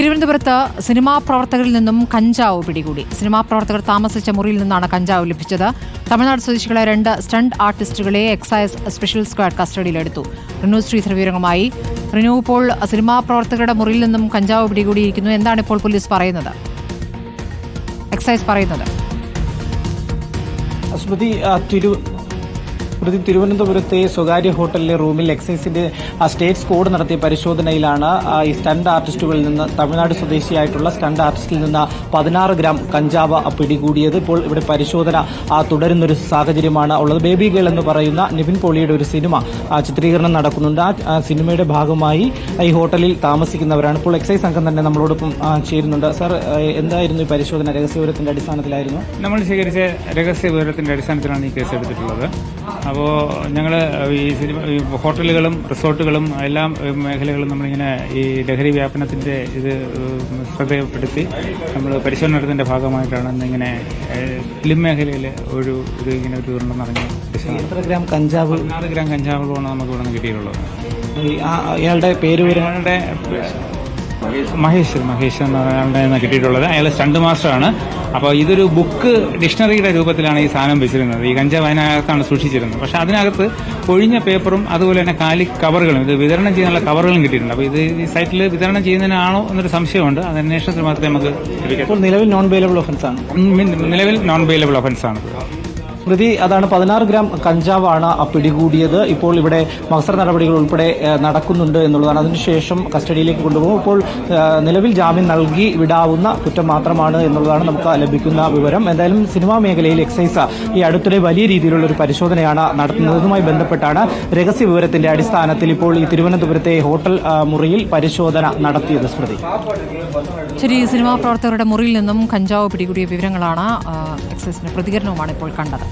തിരുവനന്തപുരത്ത് സിനിമാ പ്രവർത്തകരിൽ നിന്നും കഞ്ചാവ് പിടികൂടി. സിനിമാ പ്രവർത്തകർ താമസിച്ച മുറിയിൽ നിന്നാണ് കഞ്ചാവ് ലഭിച്ചത്. തമിഴ്നാട് സ്വദേശികളെ രണ്ട് സ്റ്റണ്ട് ആർട്ടിസ്റ്റുകളെ എക്സൈസ് സ്പെഷ്യൽ സ്ക്വാഡ് കസ്റ്റഡിയിലെടുത്തു. റിനു ശ്രീധർ വിവരങ്ങളുമായി. റിനു ഇപ്പോൾ സിനിമാ പ്രവർത്തകരുടെ മുറിയിൽ നിന്നും കഞ്ചാവ് പിടികൂടിയിരിക്കുന്നു. എന്താണ് ഇപ്പോൾ പോലീസ് പറയുന്നത്? എക്സൈസ് പറയുന്നത്. തിരു സ്മൃതി തിരുവനന്തപുരത്തെ സ്വകാര്യ ഹോട്ടലിലെ റൂമിൽ എക്സൈസിന്റെ സ്റ്റേറ്റ് സ്കോഡ് നടത്തിയ പരിശോധനയിലാണ് ഈ സ്റ്റണ്ട് ആർട്ടിസ്റ്റുകളിൽ നിന്ന് തമിഴ്നാട് സ്വദേശിയായിട്ടുള്ള സ്റ്റണ്ട് ആർട്ടിസ്റ്റിൽ നിന്ന് പതിനാറ് ഗ്രാം കഞ്ചാവ് പിടികൂടിയത്. ഇപ്പോൾ ഇവിടെ പരിശോധന തുടരുന്നൊരു സാഹചര്യമാണ് ഉള്ളത്. ബേബി ഗേൾ എന്ന് പറയുന്ന നിവിൻ പോളിയുടെ ഒരു സിനിമ ചിത്രീകരണം നടക്കുന്നുണ്ട്. ആ സിനിമയുടെ ഭാഗമായി ഈ ഹോട്ടലിൽ താമസിക്കുന്നവരാണ്. ഇപ്പോൾ എക്സൈസ് സംഘം തന്നെ നമ്മളോടൊപ്പം ചേരുന്നുണ്ട്. സർ എന്തായിരുന്നു ഈ പരിശോധന? രഹസ്യവിവരത്തിന്റെ അടിസ്ഥാനത്തിലായിരുന്നു. നമ്മൾ ശേഖരിച്ച രഹസ്യ വിവരത്തിന്റെ അടിസ്ഥാനത്തിലാണ് ഈ കേസ് എടുത്തിട്ടുള്ളത്. അപ്പോൾ ഞങ്ങൾ ഈ സിനിമ ഈ ഹോട്ടലുകളും റിസോർട്ടുകളും എല്ലാ മേഖലകളും നമ്മളിങ്ങനെ ഈ ലഹരി വ്യാപനത്തിന്റെ ഇത് ശ്രദ്ധയപ്പെടുത്തി നമ്മൾ പരിശോധന നടത്തിന്റെ ഭാഗമായിട്ടാണ് ഇന്നിങ്ങനെ ഫിലിം മേഖലയിൽ ഒരു ഇത് ഇങ്ങനെ ഒരു ഉണ്ടെന്ന് പറഞ്ഞു എത്ര ഗ്രാം കഞ്ചാവ്? പതിനാറ് ഗ്രാം കഞ്ചാവുകളാണ് നമുക്ക് ഇവിടെ നിന്ന് കിട്ടിയിട്ടുള്ളത് അയാളുടെ പേര് വരുന്നവരുടെ അയാളുടെ മഹേഷ്. മഹേഷ് എന്ന നിന്ന് കിട്ടിയിട്ടുള്ളത്. അയാൾ സ്റ്റണ്ട് മാസ്റ്ററാണ്. അപ്പോൾ ഇതൊരു ബുക്ക് ഡിക്ഷണറിയുടെ രൂപത്തിലാണ് ഈ സാധനം വെച്ചിരുന്നത്. ഈ കഞ്ചാവ് അതിനകത്താണ് സൂക്ഷിച്ചിരുന്നത്. പക്ഷെ അതിനകത്ത് ഒഴിഞ്ഞ പേപ്പറും അതുപോലെ തന്നെ കാലി കവറുകളും ഇത് വിതരണം ചെയ്യാനുള്ള കവറുകളും കിട്ടിയിട്ടുണ്ട്. അപ്പോൾ ഇത് ഈ സൈറ്റിൽ വിതരണം ചെയ്യുന്നതിനാണോ എന്നൊരു സംശയമുണ്ട്. അത് അന്വേഷണത്തിൽ മാത്രമേ നമുക്ക് ലഭിക്കൂ നിലവിൽ നോൺ ബെയിലബിൾ ഓഫൻസ് ആണ് നിലവിൽ നോൺ ബെയിലബിൾ ഓഫൻസ് ആണ്. സ്മൃതി അതാണ് പതിനാറ് ഗ്രാം കഞ്ചാവാണ് പിടികൂടിയത്. ഇപ്പോൾ ഇവിടെ മത്സര നടപടികൾ ഉൾപ്പെടെ നടക്കുന്നുണ്ട് എന്നുള്ളതാണ്. അതിനുശേഷം കസ്റ്റഡിയിലേക്ക് കൊണ്ടുപോകും. ഇപ്പോൾ നിലവിൽ ജാമ്യം നൽകി വിടാവുന്ന കുറ്റം മാത്രമാണ് എന്നുള്ളതാണ് നമുക്ക് ലഭിക്കുന്ന വിവരം. എന്തായാലും സിനിമാ മേഖലയിൽ എക്സൈസ് ഈ അടുത്തിടെ വലിയ രീതിയിലുള്ള ഒരു പരിശോധനയാണ് നടത്തുന്നതുമായി ബന്ധപ്പെട്ടാണ് രഹസ്യ വിവരത്തിന്റെ അടിസ്ഥാനത്തിൽ ഇപ്പോൾ ഈ തിരുവനന്തപുരത്തെ ഹോട്ടൽ മുറിയിൽ പരിശോധന നടത്തിയത് സ്മൃതി. ശരി സിനിമാ പ്രവർത്തകരുടെ മുറിയിൽ നിന്നും കഞ്ചാവ് പിടികൂടിയ വിവരങ്ങളാണ് എക്സൈസിന്റെ പ്രതികരണവുമാണ് ഇപ്പോൾ കണ്ടത്.